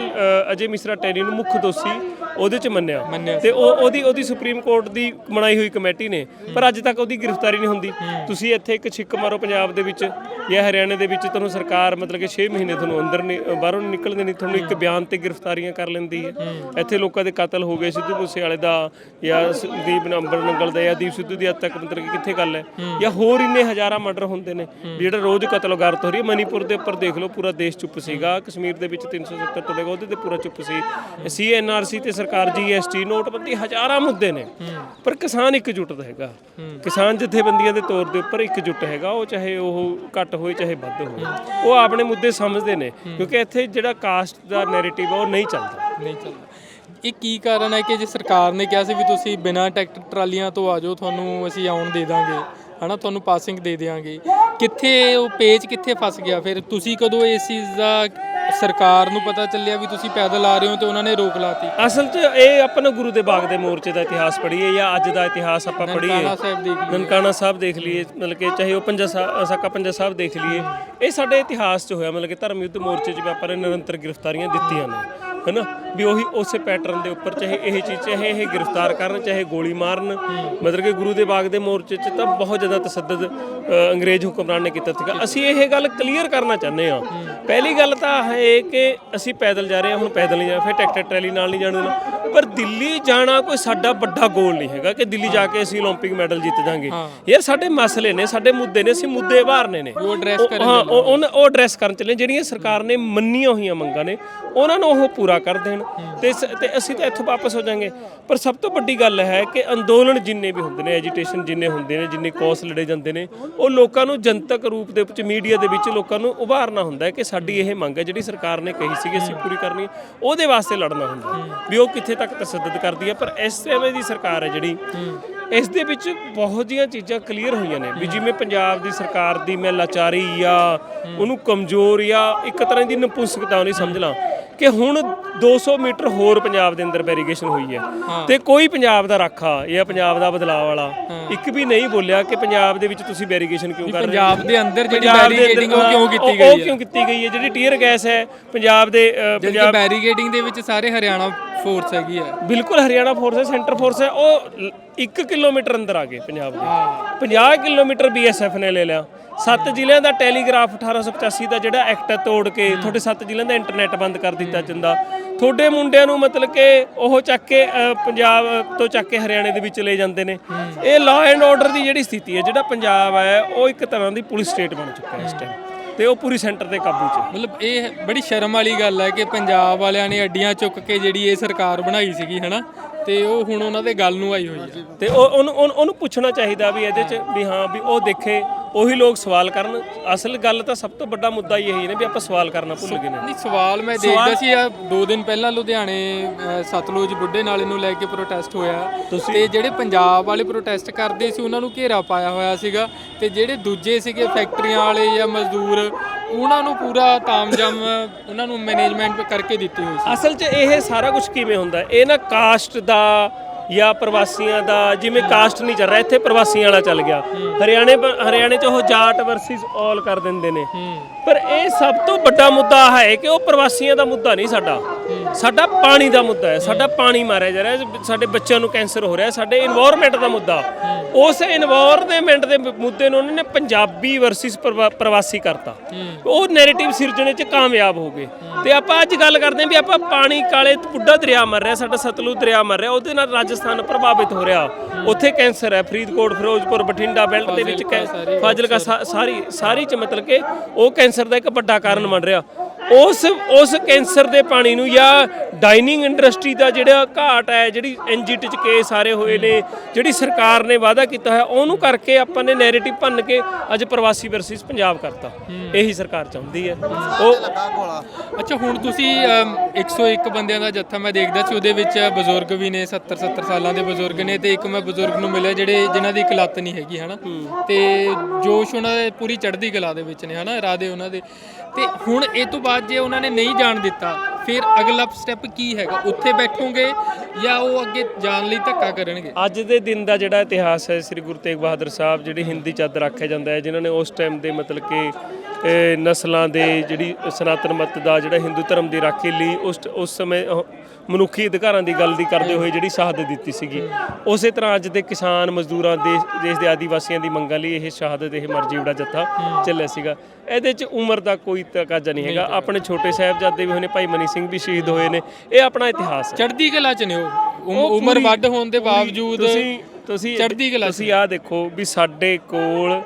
ਅਜੇ ਮਿਸਰਾ ਟੈਰੀ ਨੂੰ ਮੁੱਖ ਦੋਸ਼ੀ ਉਹਦੇ 'ਚ ਮੰਨਿਆ। ਤੇ ਉਹ ਉਹਦੀ ਉਹਦੀ ਸੁਪਰੀਮ ਕੋਰਟ ਦੀ ਬਣਾਈ ਹੋਈ ਕਮੇਟੀ ਨੇ। ਪਰ ਅੱਜ ਤੱਕ ਉਹਦੀ ਗ੍ਰਿਫਤਾਰੀ ਨਹੀਂ ਹੁੰਦੀ। ਤੁਸੀਂ ਇੱਥੇ ਇੱਕ ਛਿੱਕ ਮਾਰੋ ਪੰਜਾਬ ਦੇ ਵਿੱਚ ਜਾਂ ਹਰਿਆਣੇ ਦੇ ਵਿੱਚ ਤੁਹਾਨੂੰ ਸਰਕਾਰ ਮਤਲਬ ਕਿ 6 ਮਹੀਨੇ ਤੁਹਾਨੂੰ ਅੰਦਰ ਨਹੀਂ ਬਾਹਰੋਂ ਨਿਕਲਦੇ ਨਹੀਂ ਤੁਹਾਨੂੰ ਇੱਕ ਬਿਆਨ ਤੇ ਗ੍ਰਿਫਤਾਰੀਆਂ ਕਰ ਲੈਂਦੀ ਹੈ। ਇੱਥੇ ਲੋਕਾਂ ਦੇ ਕਤਲ ਹੋ ਗਏ। ਸਿੱਧੂ ਮੂਸੇ ਵਾਲੇ ਦਾ ਜਾਂ ਸੰਦੀਪ ਨੰਬਰ ਨੰਗਲ ਦਾ ਜਾਂ ਦੀਪ ਸਿੱਧੂ ਦੀ ਅੱਜ ਮਤਲਬ ਕਿ ਕਿੱਥੇ ਗੱਲ ਹੈ? ਜਾਂ ਹੋਰ ਇੰਨੇ ਹਜ਼ਾਰਾਂ ਮਰਡਰ ਹੁੰਦੇ ਨੇ, ਜਿਹੜਾ ਰੋਜ਼ ਕਤਲ ਹੋ ਰਹੀ ਹੈ। ਮਨੀਪੁਰ ਦੇ ਉੱਪਰ ਦੇਖ ਲਓ, ਪੂਰਾ ਦੇਸ਼ ਚੁੱਪ ਸੀਗਾ। ਕਸ਼ਮੀਰ ਦੇ ਵਿੱਚ 370 ਤੋਂ ਉਹਦੇ ਤੇ ਪੂਰਾ ਚੁੱਪ ਸੀ। ਸੀਐਨਆਰਸੀ ਤੇ ਸਰਕਾਰ ਜੀਐਸਟੀ ਨੋਟਬੰਦੀ ਹਜ਼ਾਰਾਂ ਮੁੱਦੇ ਨੇ। ਪਰ ਕਿਸਾਨ ਇਕਜੁੱਟ ਹੈਗਾ। ਕਿਸਾਨ ਜਥੇਬੰਦੀਆਂ ਦੇ ਤੌਰ ਦੇ ਉੱਪਰ ਇਕਜੁੱਟ ਹੈਗਾ। ਉਹ ਚਾਹੇ ਉਹ ਘੱਟ ਹੋਏ, ਚਾਹੇ ਵੱਧ ਹੋਏ। ਉਹ ਆਪਣੇ ਮੁੱਦੇ ਸਮਝਦੇ ਨੇ। ਕਿਉਂਕਿ ਇੱਥੇ ਜਿਹੜਾ ਕਾਸਟ ਦਾ ਨੈਰੇਟਿਵ ਉਹ ਨਹੀਂ ਚੱਲਦਾ। ਨਹੀਂ ਚੱਲਦਾ। ਇਹ ਕੀ ਕਾਰਨ ਹੈ ਕਿ ਜੇ ਸਰਕਾਰ ਨੇ ਕਿਹਾ ਸੀ ਵੀ ਤੁਸੀਂ ਬਿਨਾਂ ਟਰੈਕਟਰ ਟਰਾਲੀਆਂ ਤੋਂ ਆ ਜਾਓ, ਤੁਹਾਨੂੰ ਅਸੀਂ ਆਉਣ ਦੇ ਦਾਂਗੇ, ਹਨਾ, ਤੁਹਾਨੂੰ ਪਾਸਿੰਗ ਦੇ ਦੇਵਾਂਗੇ ਕਿੱਥੇ ਉਹ ਪੇਜ ਕਿੱਥੇ ਫਸ ਗਿਆ? ਫਿਰ ਤੁਸੀਂ ਕਦੋਂ ਇਸ ਚੀਜ਼ ਦਾ ਸਰਕਾਰ ਨੂੰ ਪਤਾ ਚੱਲਿਆ ਵੀ ਤੁਸੀਂ ਪੈਦਲ ਆ ਰਹੇ ਹੋ ਤੇ ਉਹਨਾਂ ਨੇ ਰੋਕ ਲਾਤੀ। ਅਸਲ 'ਚ ਇਹ ਆਪਾਂ ਨੂੰ ਗੁਰੂ ਦੇ ਬਾਗ ਦੇ ਮੋਰਚੇ ਦਾ ਇਤਿਹਾਸ ਪੜ੍ਹੀਏ ਜਾਂ ਅੱਜ ਦਾ ਇਤਿਹਾਸ ਆਪਾਂ ਪੜ੍ਹੀਏ। ਕਾਲਾ ਸਾਹਿਬ ਦੇਖ ਲਈਏ। ਨਨਕਾਣਾ ਸਾਹਿਬ ਦੇਖ ਲਈਏ ਮਤਲਬ ਕਿ ਚਾਹੇ ਉਹ ਪੰਜਾ ਸਾਹਿਬ ਸਾਕਾ ਪੰਜਾ ਸਾਹਿਬ ਦੇਖ ਲਈਏ। ਇਹ ਸਾਡੇ ਇਤਿਹਾਸ 'ਚ ਹੋਇਆ ਮਤਲਬ ਕਿ ਧਰਮ ਯੁੱਧ ਮੋਰਚੇ 'ਚ ਵੀ ਆਪਾਂ ਨੇ ਨਿਰੰਤਰ ਗ੍ਰਿਫਤਾਰੀਆਂ ਦਿੱਤੀਆਂ ਨੇ। ਹੈਨਾ? ਵੀ ਉਹੀ ਉਸੇ ਪੈਟਰਨ ਦੇ ਉੱਪਰ ਚਾਹੇ ਇਹ ਚੀਜ਼, ਚਾਹੇ ਇਹ ਗ੍ਰਿਫਤਾਰ ਕਰਨ, ਚਾਹੇ ਗੋਲੀ ਮਾਰਨ, ਮਤਲਬ ਕਿ ਗੁਰੂ ਦੇ ਬਾਗ ਦੇ ਮੋਰਚੇ 'ਚ ਤਾਂ ਬਹੁਤ ਜ਼ਿਆਦਾ ਤਸੱਦਦ ਅੰਗਰੇਜ਼ ਹੁਕਮਰਾਨ ਨੇ ਕੀਤਾ ਸੀਗਾ। ਅਸੀਂ ਇਹ ਗੱਲ ਕਲੀਅਰ ਕਰਨਾ ਚਾਹੁੰਦੇ ਹਾਂ। ਪਹਿਲੀ ਗੱਲ ਤਾਂ ਹੈ ਕਿ ਅਸੀਂ ਪੈਦਲ ਜਾ ਰਹੇ ਹਾਂ, ਹੁਣ ਪੈਦਲ ਨਹੀਂ ਜਾ ਫਿਰ ਟਰੈਕਟਰ, ਟਰੈਲੀ ਨਾਲ ਨਹੀਂ ਜਾਣ ਦੇਣਾ। ਪਰ ਦਿੱਲੀ ਜਾਣਾ ਕੋਈ ਸਾਡਾ ਵੱਡਾ ਗੋਲ ਨਹੀਂ ਹੈਗਾ ਕਿ ਦਿੱਲੀ ਜਾ ਕੇ ਅਸੀਂ 올림픽 ਮੈਡਲ ਜਿੱਤ ਜਾਾਂਗੇ ਯਾਰ ਸਾਡੇ ਮਸਲੇ ਨੇ ਸਾਡੇ ਮੁੱਦੇ ਨੇ ਅਸੀਂ ਮੁੱਦੇ ਬਾਹਰਨੇ ਨੇ ਉਹ address ਉਹ- ਕਰਨ ਹਾਂ ਉਹ ਉਹਨਾਂ- ਉਹ ਐਡਰੈਸ ਕਰਨ ਚੱਲੇ ਜਿਹੜੀਆਂ ਸਰਕਾਰ ਨੇ ਮੰਨੀਆਂ ਹੋਈਆਂ ਮੰਗਾਂ ਨੇ ਉਹਨਾਂ ਨੂੰ ਉਹ ਪੂਰਾ ਕਰ ਦੇਣ ਤੇ ਸ- ਤੇ ਅਸੀਂ ਤਾਂ ਇੱਥੋਂ ਵਾਪਸ ਹੋ ਜਾਾਂਗੇ ਪਰ ਸਭ ਤੋਂ ਵੱਡੀ ਗੱਲ ਹੈ ਕਿ ਅੰਦੋਲਨ ਜਿੰਨੇ ਵੀ ਹੁੰਦੇ ਨੇ ਐਜੀਟੇਸ਼ਨ ਜਿੰਨੇ ਹੁੰਦੇ ਨੇ ਜਿੰਨੇ ਕੌਸ ਲੜੇ ਜਾਂਦੇ ਨੇ ਉਹ ਲੋਕਾਂ ਨੂੰ ਜਨਤਕ ਰੂਪ ਦੇ ਵਿੱਚ ਮੀਡੀਆ ਦੇ ਵਿੱਚ ਲੋਕਾਂ ਨੂੰ ਉਭਾਰਨਾ ਹੁੰਦਾ ਹੈ ਕਿ ਸਾਡੀ ਇਹ ਮੰਗ ਹੈ ਜਿਹੜੀ ਸਰਕਾਰ ਨੇ ਕਹੀ ਸੀਗੀ ਅਸੀਂ ਪੂਰੀ ਕਰਨੀ ਹੈ ਉਹਦੇ ਵਾਸਤੇ ਲੜਨਾ ਹੁੰਦਾ ਹੈ। ਵੀ ਉਹ ਕਿੱਥੇ ਤੱਕ ਤਸੱਦਦ ਕਰਦੀ ਹੈ ਪਰ ਇਸ ਐਵੇਂ ਦੀ ਸਰਕਾਰ ਹੈ ਜਿਹੜੀ ਇਸ ਦੇ ਵਿੱਚ ਬਹੁਤ ਜੀਆਂ ਚੀਜ਼ਾਂ ਕਲੀਅਰ ਹੋਈਆਂ ਨੇ ਵੀ ਜਿਵੇਂ ਪੰਜਾਬ ਦੀ ਸਰਕਾਰ ਦੀ ਮੈਂ ਲਾਚਾਰੀ ਜਾਂ ਉਹਨੂੰ ਕਮਜ਼ੋਰ ਜਾਂ ਇੱਕ ਤਰ੍ਹਾਂ ਦੀ ਨਪੁੰਸਕਤਾ ਨਹੀਂ ਸਮਝ ਲਾਂ। ਕਿ ਹੁਣ 200 ਮੀਟਰ ਹੋਰ ਪੰਜਾਬ ਦੇ ਅੰਦਰ ਬੈਰੀਗੇਸ਼ਨ ਹੋਈ ਹੈ। ਤੇ ਕੋਈ ਪੰਜਾਬ ਦਾ ਰਾਖਾ ਜਾਂ ਪੰਜਾਬ ਦਾ ਬਦਲਾਅ ਵਾਲਾ ਇੱਕ ਵੀ ਨਹੀਂ ਬੋਲਿਆ ਕਿ ਪੰਜਾਬ ਦੇ ਵਿੱਚ ਤੁਸੀਂ ਬੈਰੀਗੇਸ਼ਨ ਕਿਉਂ ਕਰ ਰਹੇ ਹੋ। ਪੰਜਾਬ ਦੇ ਅੰਦਰ ਜਿਹੜੀ ਉਹ ਕਿਉਂ ਕੀਤੀ ਗਈ ਉਹ ਹੈ? ਕਿਉਂ ਕੀਤੀ ਗਈ ਹੈ? ਜਿਹੜੀ ਟੀਅਰ ਗੈਸ ਹੈ ਪੰਜਾਬ ਦੇ ਪੰਜਾਬ ਬੈਰੀਕੇਡਿੰਗ ਦੇ ਵਿੱਚ ਸਾਰੇ ਹਰਿਆਣਾ ਫੋਰਸ ਹੈਗੀ ਹੈ। ਬਿਲਕੁਲ ਹਰਿਆਣਾ ਫੋਰਸ ਹੈ ਸੈਂਟਰ ਫੋਰਸ ਹੈ। ਉਹ 1 ਕਿਲੋਮੀਟਰ ਅੰਦਰ ਆ ਗਏ ਪੰਜਾਬ ਦੇ। 50 ਕਿਲੋਮੀਟਰ ਬੀਐਸਐਫ ਨੇ ਲੈ ਲਿਆ। ਸੱਤ ਜ਼ਿਲ੍ਹਿਆਂ ਦਾ ਟੈਲੀਗ੍ਰਾਫ 1885 ਦਾ ਜਿਹੜਾ ਐਕਟ ਤੋੜ ਕੇ ਤੁਹਾਡੇ ਸੱਤ ਜ਼ਿਲ੍ਹਿਆਂ ਦਾ ਇੰਟਰਨੈਟ ਬੰਦ ਕਰ ਦਿੱਤਾ ਜਾਂਦਾ ਤੁਹਾਡੇ ਮੁੰਡਿਆਂ ਨੂੰ ਮਤਲਬ ਕਿ ਉਹ ਚੱਕ ਕੇ ਪੰਜਾਬ ਤੋਂ ਚੱਕ ਕੇ ਹਰਿਆਣੇ ਦੇ ਵਿੱਚ ਲੈ ਜਾਂਦੇ ਨੇ। ਇਹ ਲਾਅ ਐਂਡ ਆਰਡਰ ਦੀ ਜਿਹੜੀ ਸਥਿਤੀ ਹੈ ਜਿਹੜਾ ਪੰਜਾਬ ਹੈ ਉਹ ਇੱਕ ਤਰ੍ਹਾਂ ਦੀ ਪੁਲਿਸ ਸਟੇਟ ਬਣ ਚੁੱਕਾ ਹੈ ਇਸ ਟਾਈਮ ਤੇ ਉਹ ਪੂਰੀ ਸੈਂਟਰ ਦੇ ਕਾਬੂ 'ਚ ਹੈ। ਮਤਲਬ ਇਹ ਬੜੀ ਸ਼ਰਮ ਵਾਲੀ ਗੱਲ ਹੈ ਕਿ ਪੰਜਾਬ ਵਾਲਿਆਂ ਨੇ ਅੱਡੀਆਂ ਚੁੱਕ ਕੇ ਜਿਹੜੀ ਇਹ ਸਰਕਾਰ ਬਣਾਈ ਸੀਗੀ ਹਨਾ? ਤੇ ਉਹ ਹੁਣ ਉਹਨਾਂ ਦੇ ਗੱਲ ਨੂੰ ਆਈ ਹੋਈ ਹੈ। ਤੇ ਉਹ ਉਹਨੂੰ ਉਹਨੂੰ ਪੁੱਛਣਾ ਚਾਹੀਦਾ ਵੀ ਇਹਦੇ 'ਚ ਵੀ ਹਾਂ ਵੀ ਉਹ ਦੇਖੇ ਉਹੀ ਲੋਕ ਸਵਾਲ ਕਰਨ। ਅਸਲ ਗੱਲ ਤਾਂ ਸਭ ਤੋਂ ਵੱਡਾ ਮੁੱਦਾ ਹੀ ਇਹੀ ਨੇ ਵੀ ਆਪਾਂ ਸਵਾਲ ਕਰਨਾ ਭੁੱਲ ਗਏ ਨੇ। ਨਹੀਂ ਸਵਾਲ ਮੈਂ ਦੇਖਦਾ ਸੀ ਆ ਦੋ ਦਿਨ ਪਹਿਲਾਂ ਲੁਧਿਆਣੇ ਸਤਲੁਜ ਬੁੱਢੇ ਨਾਲੇ ਨੂੰ ਲੈ ਕੇ ਪ੍ਰੋਟੈਸਟ ਹੋਇਆ। ਤੇ ਜਿਹੜੇ ਪੰਜਾਬ ਵਾਲੇ ਪ੍ਰੋਟੈਸਟ ਕਰਦੇ ਸੀ ਉਹਨਾਂ ਨੂੰ ਘੇਰਾ ਪਾਇਆ ਹੋਇਆ ਸੀਗਾ। ਤੇ ਜਿਹੜੇ ਦੂਜੇ ਸੀਗੇ ਫੈਕਟਰੀਆਂ ਵਾਲੇ ਜਾਂ ਮਜ਼ਦੂਰ ਉਹਨਾਂ ਨੂੰ ਪੂਰਾ ਤਾਮਜਮ ਉਹਨਾਂ ਨੂੰ ਮੈਨੇਜਮੈਂਟ ਕਰਕੇ ਦਿੱਤੀ ਹੋਈ ਸੀ। ਅਸਲ 'ਚ ਇਹ ਸਾਰਾ ਕੁਝ ਕਿਵੇਂ ਹੁੰਦਾ? ਇਹ ਨਾ ਕਾਸਟ ਦਾ ਜਾਂ ਪ੍ਰਵਾਸੀਆਂ ਦਾ ਜਿਵੇਂ ਕਾਸਟ ਨਹੀਂ ਚੱਲ ਰਿਹਾ ਇੱਥੇ ਪ੍ਰਵਾਸੀਆਂ ਵਾਲਾ ਚੱਲ ਗਿਆ। ਹਰਿਆਣੇ ਹਰਿਆਣੇ 'ਚ ਉਹ ਜਾਟ ਵਰਸਸ ਆਲ ਕਰ ਦਿੰਦੇ ਨੇ। ਪਰ ਇਹ ਸਭ ਤੋਂ ਵੱਡਾ ਮੁੱਦਾ ਹੈ ਕਿ ਉਹ ਪ੍ਰਵਾਸੀਆਂ ਦਾ ਮੁੱਦਾ ਨਹੀਂ ਸਾਡਾ। ਸਾਡਾ ਪਾਣੀ ਦਾ ਮੁੱਦਾ ਹੈ ਸਾਡਾ ਪਾਣੀ ਮਾਰਿਆ ਜਾ ਰਿਹਾ ਸਾਡੇ ਬੱਚਿਆਂ ਨੂੰ ਕੈਂਸਰ ਹੋ ਰਿਹਾ ਸਾਡੇ এনवायरमेंट ਦਾ ਮੁੱਦਾ। ਉਸ এনवायरमेंट ਦੇ ਮੁੱਦੇ ਨੂੰ ਉਹਨਾਂ ਨੇ ਪੰਜਾਬੀ ਵਰਸਸ ਪ੍ਰਵਾਸੀ ਕਰਤਾ। ਉਹ ਨੈਰੇਟਿਵ ਸਿਰਜਣੇ 'ਚ ਕਾਮਯਾਬ ਹੋ ਗਏ। ਤੇ ਆਪਾਂ ਅੱਜ ਗੱਲ ਕਰਦੇ ਹਾਂ ਵੀ ਆਪਾਂ ਪਾਣੀ ਕਾਲੇ ਪੁੱਡਾ ਦਰਿਆ ਮਰ ਰਿਹਾ ਸਾਡਾ ਸਤਲੁਜ ਦਰਿਆ ਮਰ ਰਿਹਾ ਉਹਦੇ ਨਾਲ ਰਾਜਸਥਾਨ ਪ੍ਰਭਾਵਿਤ ਹੋ ਰਿਹਾ। ਉੱਥੇ ਕੈਂਸਰ ਹੈ ਫਰੀਦਕੋਟ ਫਿਰੋਜ਼ਪੁਰ ਬਠਿੰਡਾ ਬੈਲਟ ਦੇ ਵਿੱਚ ਫਾਜ਼ਿਲਕਾ ਸਾਰੀ ਸਾਰੀ ਚ ਮਤਲਬ ਕਿ ਉਹ ਕੈਂਸਰ ਦਾ ਇੱਕ ਵੱਡਾ ਕਾਰਨ ਬਣ ਰਿਹਾ। ਉਸ ਉਸ ਕੈਂਸਰ ਦੇ ਪਾਣੀ ਨੂੰ ਜਾਂ ਡਾਈਨਿੰਗ ਇੰਡਸਟਰੀ ਦਾ ਜਿਹੜਾ ਘਾਟ ਹੈ ਜਿਹੜੀ ਐਨਜੀਟੀ ਚ ਕੇਸ ਆ ਰਹੇ ਹੋਏ ਨੇ ਜਿਹੜੀ ਸਰਕਾਰ ਨੇ ਵਾਅਦਾ ਕੀਤਾ ਹੈ ਉਹਨੂੰ ਕਰਕੇ ਆਪਾਂ ਨੇ ਨੈਰੇਟਿਵ ਭੰਨ ਕੇ ਅੱਜ ਪ੍ਰਵਾਸੀ ਵਰਸਸ ਪੰਜਾਬ ਕਰਤਾ। ਇਹੀ ਸਰਕਾਰ ਚਾਹੁੰਦੀ ਹੈ। ਉਹ ਅੱਛਾ ਹੁਣ ਤੁਸੀਂ ਅਮ, 101 ਬੰਦਿਆਂ ਦਾ ਜੱਥਾ ਮੈਂ ਦੇਖਦਾ ਸੀ ਉਹਦੇ ਵਿੱਚ ਬਜ਼ੁਰਗ ਵੀ ਨੇ 70 70 ਸਾਲਾਂ ਦੇ ਬਜ਼ੁਰਗ ਨੇ ਤੇ ਇੱਕ ਮੈਂ ਬਜ਼ੁਰਗ ਨੂੰ ਮਿਲਿਆ ਜਿਹੜੇ ਜਿਨ੍ਹਾਂ ਦੀ ਇੱਕ ਲੱਤ ਨਹੀਂ ਹੈਗੀ ਹਨਾ? ਤੇ ਜੋਸ਼ ਉਹਨਾਂ ਦੇ ਪੂਰੀ ਚੜ੍ਹਦੀ ਕਲਾ ਦੇ ਵਿੱਚ ਨੇ ਹਨਾ? ਇਰਾਦੇ ਉਹਨਾਂ ਦੇ। ਤੇ ਹੁਣ ਇਹ ਤੋਂ ਬਾਅਦ ਜੇ ਉਹਨਾਂ ਨੇ ਨਹੀਂ ਜਾਣ ਦਿੱਤਾ। ਫਿਰ ਅਗਲਾ ਸਟੈਪ ਕੀ ਹੈਗਾ? ਉੱਥੇ ਬੈਠੋਗੇ ਜਾਂ ਉਹ ਅੱਗੇ ਜਾਣ ਲਈ ਧੱਕਾ ਕਰਨਗੇ? ਅੱਜ ਦੇ ਦਿਨ ਦਾ ਜਿਹੜਾ ਇਤਿਹਾਸ ਹੈ, ਸ੍ਰੀ ਗੁਰੂ ਤੇਗ ਬਹਾਦਰ ਸਾਹਿਬ, ਜਿਹੜੀ ਹਿੰਦੀ ਚਾਦਰ ਆਖਿਆ ਜਾਂਦਾ ਹੈ, ਜਿਨ੍ਹਾਂ ਨੇ ਉਸ ਟਾਈਮ ਦੇ ਮਤਲਬ ਕਿ ਨਸਲਾਂ ਦੇ ਜਿਹੜੀ ਸਨਾਤਨ ਮਤ ਦਾ ਜਿਹੜਾ ਹਿੰਦੂ ਧਰਮ ਦੀ ਰਾਖੀ ਲਈ ਉਸ ਉਸ ਸਮੇਂ ਮਨੁੱਖੀ ਅਧਿਕਾਰਾਂ ਦੀ ਗੱਲ ਦੀ ਕਰਦੇ ਹੋਏ ਜਿਹੜੀ ਸ਼ਹਾਦਤ ਦਿੱਤੀ ਸੀਗੀ। ਉਸੇ ਤਰ੍ਹਾਂ ਅੱਜ ਦੇ ਕਿਸਾਨ ਮਜ਼ਦੂਰਾਂ ਦੇਸ਼ ਦੇਸ਼ ਦੇ ਆਦੀਵਾਸੀਆਂ ਦੀ ਮੰਗਾਂ ਲਈ ਇਹ ਸ਼ਹਾਦਤ ਇਹ ਮਰਜੀਵੜਾ ਜੱਥਾ ਚੱਲਿਆ ਸੀਗਾ। ਇਹਦੇ 'ਚ ਉਮਰ ਦਾ ਕੋਈ ਤਕਾਜ਼ਾ ਨਹੀਂ ਹੈਗਾ। ਆਪਣੇ ਛੋਟੇ ਸਾਹਿਬਜ਼ਾਦੇ ਵੀ ਹੋਏ ਨੇ ਭਾਈ ਮਨੀ ਸਿੰਘ ਵੀ ਸ਼ਹੀਦ ਹੋਏ ਨੇ। ਇਹ ਆਪਣਾ ਇਤਿਹਾਸ ਹੈ। ਚੜ੍ਹਦੀ ਕਲਾ ਚ ਨੇ ਉਹ। ਉਮ- ਉਹ ਉਮਰ ਵੱਧ ਹੋਣ ਦੇ ਬਾਵਜੂਦ ਤੁਸੀਂ ਤੁਸੀਂ ਚੜ੍ਹਦੀ ਕਲਾ ਤੁਸੀਂ ਆਹ ਦੇਖੋ ਵੀ ਸਾਡੇ ਕੋਲ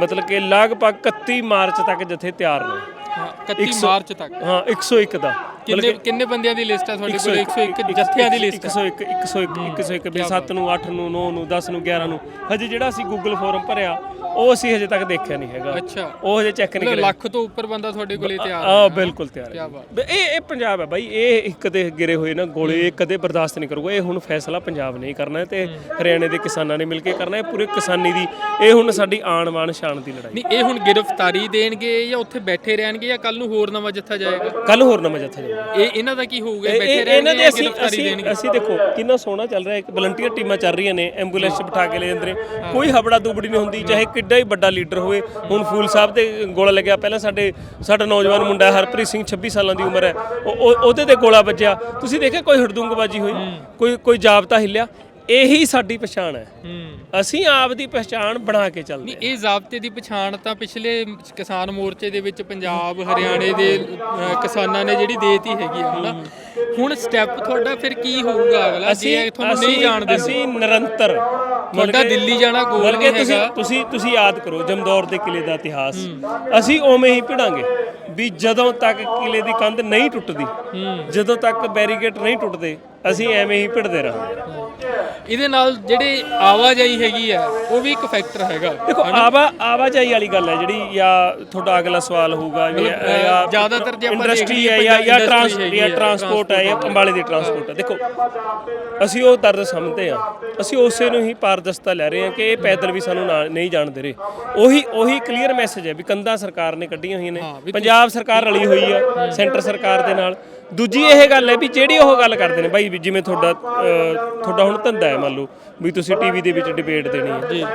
ਮਤਲਬ ਕਿ ਲਗਭਗ 31 ਮਾਰਚ ਤੱਕ ਜਥੇ ਤਿਆਰ ਨੇ। ਹਾਂ, 31 ਇੱਕ ਸੌ- ਮਾਰਚ ਤੱਕ। ਹਾਂ 101 ਦਾ। ਕਿੰਨੇ ਕਿੰਨੇ ਬੰਦਿਆਂ ਦੀ ਲਿਸਟ ਹੈ ਤੁਹਾਡੇ ਕੋਲ? 101 ਜੱਥਿਆਂ ਦੀ ਲਿਸਟ 101 101 101 ਵੀ 7 ਨੂੰ 8 ਨੂੰ 9 ਨੂੰ 10 ਨੂੰ 11 ਨੂੰ। ਹਜੇ ਜਿਹੜਾ ਅਸੀਂ ਗੂਗਲ ਫੋਰਮ ਭਰਿਆ ਉਹ ਅਸੀਂ ਹਜੇ ਤੱਕ ਦੇਖਿਆ ਨਹੀਂ ਹੈਗਾ। ਅੱਛਾ। ਉਹ ਹਜੇ ਚੈੱਕ ਨਹੀਂ ਮਤਲਬ ਕਰਿਆ। ਲੱਖ ਤੋਂ ਉੱਪਰ ਬੰਦਾ ਤੁਹਾਡੇ ਕੋਲੇ ਤਿਆਰ ਆ ਬਿਲਕੁਲ ਤਿਆਰ ਹੈ ਕਿਆ ਬਾਤ। ਵੀ ਇਹ ਇਹ ਪੰਜਾਬ ਹੈ ਬਾਈ। ਇਹ ਇੱਕ ਤੇ ਗਿਰੇ ਹੋਏ ਨਾ ਗੋਲੇ ਇਹ ਕਦੇ ਬਰਦਾਸ਼ਤ ਨਹੀਂ ਕਰੂਗਾ। ਇਹ ਹੁਣ ਫੈਸਲਾ ਪੰਜਾਬ ਨੇ ਹੀ ਕਰਨਾ ਹੈ ਤੇ ਹਰਿਆਣੇ ਦੇ ਕਿਸਾਨਾਂ ਨੇ ਮਿਲ ਕੇ ਕਰਨਾ ਹੈ। ਪੂਰੇ ਕਿਸਾਨੀ ਦੀ ਇਹ ਹੁਣ ਸਾਡੀ ਆਣ ਬਾਣ ਸ਼ਾਨ ਦੀ ਲੜਾਈ। ਨਹੀਂ ਇਹ ਹੁਣ ਗ੍ਰਿਫਤਾਰੀ ਦੇਣਗੇ ਜਾਂ ਉੱਥੇ ਬੈਠੇ ਰਹਿਣਗੇ ਜਾਂ ਕੱਲ ਨੂੰ ਹੋਰ ਨਵਾਂ ਜੱਥਾ ਜਾਏਗਾ? ਕੱਲ ਹੋਰ ਨਵਾਂ ਜੱਥਾ ਜਾਊਗਾ ਇਹ ਇਹਨਾਂ ਦਾ ਕੀ ਹੋਊਗਾ? ਇਹ- ਬੈਠੇ ਇਹ- ਰਹਿਣਗੇ ਇਹਨਾਂ ਦੇ ਜਾਂ ਅਸੀਂ ਗ੍ਰਿਫਤਾਰੀ ਅਸੀਂ ਦੇਣਗੇ? ਅਸੀਂ ਦੇਖੋ ਕਿੰਨਾ ਸੋਹਣਾ ਚੱਲ ਰਿਹਾ। ਇੱਕ ਵਲੰਟੀਅਰ ਟੀਮਾਂ ਚੱਲ ਰਹੀਆਂ ਨੇ। ਐਂਬੂਲੈਂਸ 'ਚ ਬਿਠਾ ਕੇ ਲੈ ਜਾਂਦੇ ਨੇ। ਕੋਈ ਹਬੜਾ ਦੁਬੜੀ ਨਹੀਂ ਹੁੰਦੀ ਚਾਹੇ ਕਿੱਡਾ ਹੀ ਵੱਡਾ ਲੀਡਰ ਹੋਵੇ। ਹੁਣ ਫੂਲ ਸਾਹਿਬ ਤੇ ਗੋਲਾ ਲੱਗਿਆ। ਪਹਿਲਾਂ ਸਾਡੇ ਸਾਡਾ ਨੌਜਵਾਨ ਮੁੰਡਾ ਹਰਪ੍ਰੀਤ ਸਿੰਘ 26 ਸਾਲਾਂ ਦੀ ਉਮਰ ਹੈ। ਉਹ- ਉਹਦੇ ਤੇ ਗੋਲਾ ਵੱਜਿਆ। ਤੁਸੀਂ ਦੇਖਿਆ ਕੋਈ ਹੜਦੁੰਗਬਾਜੀ ਹੋਈ? ਕੋਈ ਕੋਈ ਜਾਬਤਾ ਹਿੱਲਿਆ? ਇਹੀ ਸਾਡੀ ਪਛਾਣ ਹੈ। ਹੂੰ। ਅਸੀਂ ਆਪ ਦੀ ਪਛਾਣ ਬਣਾ ਕੇ ਚੱਲਦੇ ਨਹੀਂ ਇਹ ਜ਼ਾਬਤੇ ਦੀ ਪਛਾਣ ਤਾਂ ਪਿਛਲੇ ਕਿਸਾਨ ਮੋਰਚੇ ਦੇ ਵਿੱਚ ਪੰਜਾਬ ਹਰਿਆਣੇ ਦੇ ਕਿਸਾਨਾਂ ਨੇ ਜਿਹੜੀ ਦੇਤੀ ਹੈਗੀ ਆ ਹਨਾ? ਹੁਣ ਸਟੈਪ ਤੁਹਾਡਾ ਫਿਰ ਕੀ ਹੋਊਗਾ ਅਗਲਾ? ਜੇ ਤੁਹਾਨੂੰ ਨਹੀਂ ਜਾਣਦੇ। ਅਸੀਂ ਨਿਰੰਤਰ ਤੁਹਾਡਾ ਦਿੱਲੀ ਜਾਣਾ ਗੋਲ ਬਲਕਿ। ਤੁਸੀਂ ਤੁਸੀਂ ਯਾਦ ਕਰੋ ਜਮਦੌਰ ਦੇ ਕਿਲੇ ਦਾ ਇਤਿਹਾਸ। ਅਸੀਂ ਉਵੇਂ ਹੀ ਭਿੜਾਂਗੇ। ਵੀ ਜਦੋਂ ਤੱਕ ਕਿਲੇ ਦੀ ਕੰਧ ਨਹੀਂ ਟੁੱਟਦੀ ਜਦੋਂ ਤੱਕ ਬੈਰੀਕੇਡ ਨਹੀਂ ਟੁੱਟਦੇ ਅਸੀਂ ਐਵੇਂ ਹੀ ਭਿੜਦੇ ਰਹਾਂਗੇ। ਇਹਦੇ ਨਾਲ ਜਿਹੜੇ ਆਵਾਜਾਈ ਹੈਗੀ ਆ ਉਹ ਵੀ ਇੱਕ ਫੈਕਟਰ ਹੈਗਾ। ਦੇਖੋ ਆਵਾ ਆਵਾਜਾਈ ਵਾਲੀ ਗੱਲ ਹੈ ਜਿਹੜੀ ਜਾਂ ਤੁਹਾਡਾ ਅਗਲਾ ਸਵਾਲ ਹੋਊਗਾ ਜਾਂ ਜ਼ਿਆਦਾਤਰ ਜੇ ਆਪਾਂ ਇੰਡਸਟਰੀ ਹੈ ਜਾਂ ਜਾਂ ਟਰਾਂਸਪੋਰਟ ਹੈ ਜਾਂ ਅੰਬਾਲੇ ਦੀ ਟਰਾਂਸਪੋਰਟ ਹੈ। ਦੇਖੋ ਅਸੀਂ ਉਹ ਦਰਦ ਸਮਝਦੇ ਆ ਅਸੀਂ ਉਸੇ ਨੂੰ ਹੀ ਪਾਰਦਸਤਾ ਲੈ ਰਹੇ ਹਾਂ ਕਿ ਇਹ ਪੈਦਲ ਵੀ ਸਾਨੂੰ ਨਹੀਂ ਜਾਣ ਦੇ ਰਹੇ। ਉਹੀ ਉਹੀ ਕਲੀਅਰ ਮੈਸੇਜ ਹੈ ਵੀ ਕੰਧਾਂ ਸਰਕਾਰ ਨੇ ਕੱਢੀਆਂ ਹੋਈਆਂ ਨੇ। ਪੰਜਾਬ ਪੰਜਾਬ ਸਰਕਾਰ ਰਲੀ ਹੋਈ ਆ ਸੈਂਟਰ ਸਰਕਾਰ ਦੇ ਨਾਲ। ਦੂਜੀ ਇਹ ਗੱਲ ਹੈ ਵੀ ਜਿਹੜੀ ਉਹ ਗੱਲ ਕਰਦੇ ਨੇ ਬਾਈ ਵੀ ਜਿਵੇਂ ਤੁਹਾਡਾ ਅਹ, ਤੁਹਾਡਾ ਹੁਣ ਧੰਦਾ ਹੈ ਮੰਨ ਲਓ ਵੀ ਤੁਸੀਂ ਟੀਵੀ ਦੇ ਵਿੱਚ ਡਿਬੇਟ ਦੇਣੀ ਹੈ।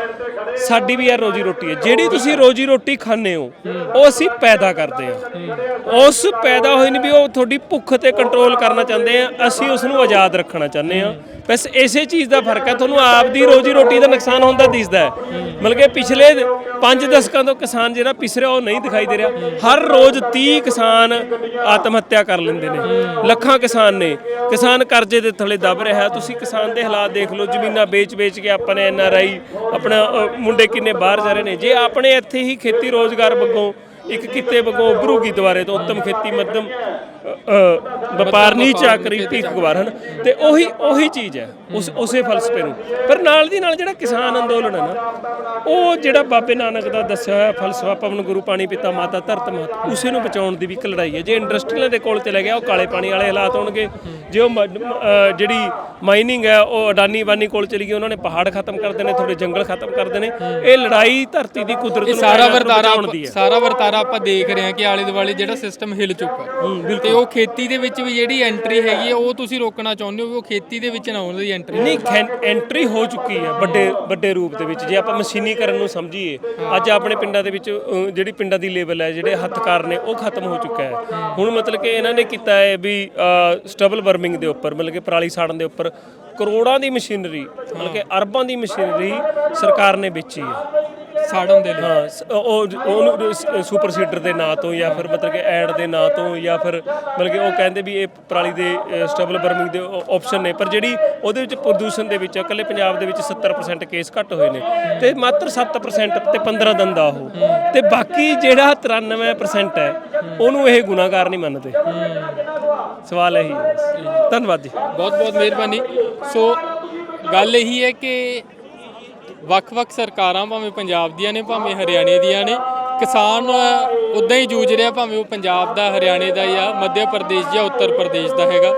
ਸਾਡੀ ਵੀ ਯਾਰ ਰੋਜੀ ਰੋਟੀ ਹੈ। ਜਿਹੜੀ ਤੁਸੀਂ ਰੋਜੀ ਰੋਟੀ ਖਾਂਦੇ ਹੋ, ਉਹ ਅਸੀਂ ਪੈਦਾ ਕਰਦੇ ਹਾਂ। ਉਸ ਪੈਦਾ ਹੋਈ ਨਹੀਂ ਵੀ ਉਹ ਤੁਹਾਡੀ ਭੁੱਖ ਤੇ ਕੰਟਰੋਲ ਕਰਨਾ ਚਾਹੁੰਦੇ ਆ, ਅਸੀਂ ਉਸ ਨੂੰ ਆਜ਼ਾਦ ਰੱਖਣਾ ਚਾਹੁੰਦੇ ਆ ਬਸ ਇਸੇ ਚੀਜ਼ ਦਾ ਫ਼ਰਕ ਹੈ, ਤੁਹਾਨੂੰ ਆਪ ਦੀ ਰੋਜੀ ਰੋਟੀ ਦਾ ਨੁਕਸਾਨ ਹੁੰਦਾ ਦਿਸਦਾ ਹੈ। ਮਤਲਬ ਕਿ ਪਿਛਲੇ 5 ਦਸ਼ਕਾਂ ਤੋਂ ਕਿਸਾਨ ਜਿਹੜਾ ਪਿਸ ਰਿਹਾ ਉਹ ਨਹੀਂ ਦਿਖਾਈ ਦੇ ਰਿਹਾ। ਹਰ ਰੋਜ਼ 30 ਕਿਸਾਨ ਆਤਮ ਹੱਤਿਆ ਕਰ ਲੈਂਦੇ ਨੇ। ਲੱਖਾਂ ਕਿਸਾਨ ਨੇ। ਕਿਸਾਨ ਕਰਜ਼ੇ ਦੇ ਥਲੇ ਦਬ ਰਿਹਾ ਤੁਸੀਂ ਕਿਸਾਨ ਦੇ ਹਾਲਾਤ ਦੇਖ ਲਓ, ਜ਼ਮੀਨਾਂ ਵੇਚ-ਵੇਚ ਕੇ ਆਪਣੇ ਐਨ ਆਰ ਆਈ, ਆਪਣਾ ਮੁੰਡੇ ਕਿੰਨੇ ਬਾਹਰ ਜਾ ਰਹੇ ਨੇ। ਜੇ ਆਪਣੇ ਇੱਥੇ ਹੀ ਖੇਤੀ ਰੋਜ਼ਗਾਰ ਵੱਗੋਂ ਇੱਕ ਕਿੱਤੇ ਵੱਗੋਂ ਉਭਰੂਗੀ ਦੁਆਰੇ ਤੋਂ ਉੱਤਮ ਖੇਤੀ ਮੱਧਮ ਅ, ਅ, ਵਪਾਰ ਨੀਚ ਆਕਰੀ ਭੀਖ ਗਵਾਰ ਹਨ। ਤੇ ਉਹੀ ਉਹੀ ਚੀਜ਼ ਹੈ। ਉਸ ਉਸੇ ਫਲਸਫੇ ਨੂੰ ਪਰ ਨਾਲ ਦੀ ਨਾਲ ਜਿਹੜਾ ਕਿਸਾਨ ਅੰਦੋਲਨ ਹੈ ਨਾ ਉਹ ਜਿਹੜਾ ਬਾਬੇ ਨਾਨਕ ਦਾ ਦੱਸਿਆ ਹੋਇਆ ਫਲਸਫਾ ਪਵਨ ਗੁਰੂ ਪਾਣੀ ਪਿਤਾ ਮਾਤਾ ਧਰਤ ਮਾਤ ਉਸੇ ਨੂੰ ਬਚਾਉਣ ਦੀ ਵੀ ਇੱਕ ਲੜਾਈ ਹੈ। ਜੇ ਇੰਡਸਟਰੀਆਂ ਦੇ ਕੋਲ ਚਲੇ ਗਿਆ ਉਹ ਕਾਲੇ ਪਾਣੀ ਵਾਲੇ ਹਾਲਾਤ ਹੋਣਗੇ। ਜੇ ਉਹ ਜਿਹੜੀ ਮਾਈਨਿੰਗ ਹੈ ਉਹ ਅਡਾਨੀ ਬਾਨੀ ਕੋਲ ਚਲੀ ਗਈ ਉਹਨਾਂ ਨੇ ਪਹਾੜ ਖਤਮ ਕਰ ਦੇਣੇ ਥੋੜੇ ਜੰਗਲ ਖਤਮ ਕਰ ਦੇਣੇ। ਇਹ ਲੜਾਈ ਧਰਤੀ ਦੀ ਕੁਦਰਤ ਨੂੰ ਸਾਰਾ ਵਰਤਾਰਾ ਸਾਰਾ ਵਰਤਾਰਾ ਆਪਾਂ ਦੇਖ ਰਹੇ ਹਾਂ ਕਿ ਆਲੇ ਦੁਆਲੇ ਜਿਹੜਾ ਸਿਸਟਮ ਹਿਲ ਚੁੱਕਾ ਤੇ ਉਹ ਖੇਤੀ ਦੇ ਵਿੱਚ ਵੀ ਜਿਹੜੀ ਐਂਟਰੀ ਹੈਗੀ ਹੈ ਉਹ ਤੁਸੀਂ ਰੋਕਣਾ ਚਾਹੁੰਦੇ ਹੋ ਵੀ ਉਹ ਖੇਤੀ ਦੇ ਵਿੱਚ ਨਾ ਆਉਣ ਦੀ ਐਂਟਰੀ ਨਹੀਂ ਐਂਟਰੀ ਹੋ ਚੁੱਕੀ ਹੈ ਵੱਡੇ ਵੱਡੇ ਰੂਪ ਦੇ ਵਿੱਚ। ਜੇ ਆਪਾਂ ਮਸ਼ੀਨੀਕਰਨ ਨੂੰ ਸਮਝੀਏ ਅੱਜ ਆਪਣੇ ਪਿੰਡਾਂ ਦੇ ਵਿੱਚ ਅ, ਜਿਹੜੀ ਪਿੰਡਾਂ ਦੀ ਲੈਵਲ ਹੈ ਜਿਹੜੇ ਹੱਥਕਾਰ ਨੇ ਉਹ ਖਤਮ ਹੋ ਚੁੱਕਾ ਹੈ। ਹੁਣ ਮਤਲਬ ਕਿ ਇਹਨਾਂ ਨੇ ਕੀਤਾ ਹੈ ਵੀ ਸਟਬਲ ਵਰਮਿੰਗ ਦੇ ਉੱਪਰ ਮਤਲਬ ਕਿ ਪਰਾਲੀ ਸਾੜਨ ਦੇ ਉੱਪਰ ਕਰੋੜਾਂ ਦੀ ਮਸ਼ੀਨਰੀ ਮਤਲਬ ਕਿ ਅਰਬਾਂ ਦੀ ਮਸ਼ੀਨਰੀ ਸਰਕਾਰ ਨੇ ਵੇਚੀ ਹੈ। ਸਾੜਨ ਦੇ ਲਈ ਹਾਂ ਸ- ਉਹ ਉਹਨੂੰ ਸ- ਸੁਪਰ ਸੀਡਰ ਦੇ ਨਾਂ ਤੋਂ ਜਾਂ ਫਿਰ ਮਤਲਬ ਕਿ ਐਡ ਦੇ ਨਾਂ ਤੋਂ ਜਾਂ ਫਿਰ ਮਤਲਬ ਕਿ ਉਹ ਕਹਿੰਦੇ ਵੀ ਇਹ ਪਰਾਲੀ ਦੇ ਸਟੇਬਲ ਬਰਮਿੰਗ ਦੇ ਆਪਸ਼ਨ ਨੇ। ਪਰ ਜਿਹੜੀ ਉਹਦੇ ਵਿੱਚ ਪ੍ਰਦੂਸ਼ਣ ਦੇ ਵਿੱਚ ਇਕੱਲੇ ਪੰਜਾਬ ਦੇ ਵਿੱਚ 70% ਕੇਸ ਘੱਟ ਹੋਏ ਨੇ। ਤੇ ਮਾਤਰ 7% ਤੇ 15 ਦਿਨ ਦਾ ਉਹ। ਤੇ ਬਾਕੀ ਜਿਹੜਾ 93% ਹੈ ਉਹਨੂੰ ਇਹ ਗੁਨਾਹਗਾਰ ਨਹੀਂ ਮੰਨਦੇ। ਸਵਾਲ ਇਹੀ ਹੈ। ਧੰਨਵਾਦ ਜੀ। ਬਹੁਤ ਬਹੁਤ ਮਿਹਰਬਾਨੀ। ਸੋ ਗੱਲ ਇਹੀ ਹੈ ਕਿ ਵੱਖ-ਵੱਖ ਸਰਕਾਰਾਂ ਭਾਵੇਂ ਪੰਜਾਬ ਦੀਆਂ ਨੇ, ਭਾਵੇਂ ਹਰਿਆਣੇ ਦੀਆਂ ਨੇ, ਕਿਸਾਨ ਉਦਾਂ ਹੀ ਜੂਝ ਰਿਹਾ ਭਾਵੇਂ ਉਹ ਪੰਜਾਬ ਦਾ, ਹਰਿਆਣੇ ਦਾ ਜਾਂ ਮੱਧ ਪ੍ਰਦੇਸ਼ ਜਾਂ ਉੱਤਰ ਪ੍ਰਦੇਸ਼ ਦਾ ਹੈਗਾ।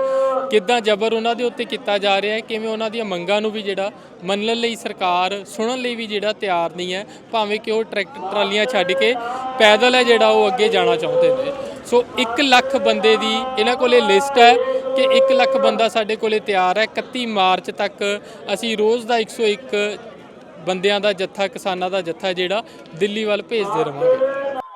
ਕਿੱਦਾਂ ਜ਼ਬਰ ਉਹਨਾਂ ਦੇ ਉੱਤੇ ਕੀਤਾ ਜਾ ਰਿਹਾ ਹੈ, ਕਿਵੇਂ ਉਹਨਾਂ ਦੀਆਂ ਮੰਗਾਂ ਨੂੰ ਵੀ ਜਿਹੜਾ ਮੰਨਣ ਲਈ ਸਰਕਾਰ, ਸੁਣਨ ਲਈ ਵੀ ਜਿਹੜਾ ਤਿਆਰ ਨਹੀਂ ਹੈ, ਭਾਵੇਂ ਕਿ ਉਹ ਟਰੈਕਟਰ ਟਰਾਲੀਆਂ ਛੱਡ ਕੇ ਪੈਦਲ ਹੈ ਜਿਹੜਾ ਉਹ ਅੱਗੇ ਜਾਣਾ ਚਾਹੁੰਦੇ ਨੇ। ਸੋ 1 ਲੱਖ ਬੰਦੇ ਦੀ ਇਹਨਾਂ ਕੋਲੇ ਲਿਸਟ ਹੈ ਕਿ 1 ਲੱਖ ਬੰਦਾ ਸਾਡੇ ਕੋਲੇ ਤਿਆਰ ਹੈ। 31 ਮਾਰਚ ਤੱਕ ਅਸੀਂ ਰੋਜ਼ ਦਾ 101 ਬੰਦਿਆਂ ਦਾ ਜੱਥਾ ਕਿਸਾਨਾਂ ਦਾ ਜੱਥਾ ਜਿਹੜਾ ਦਿੱਲੀ ਵੱਲ ਭੇਜਦੇ ਰਵਾਂਗੇ।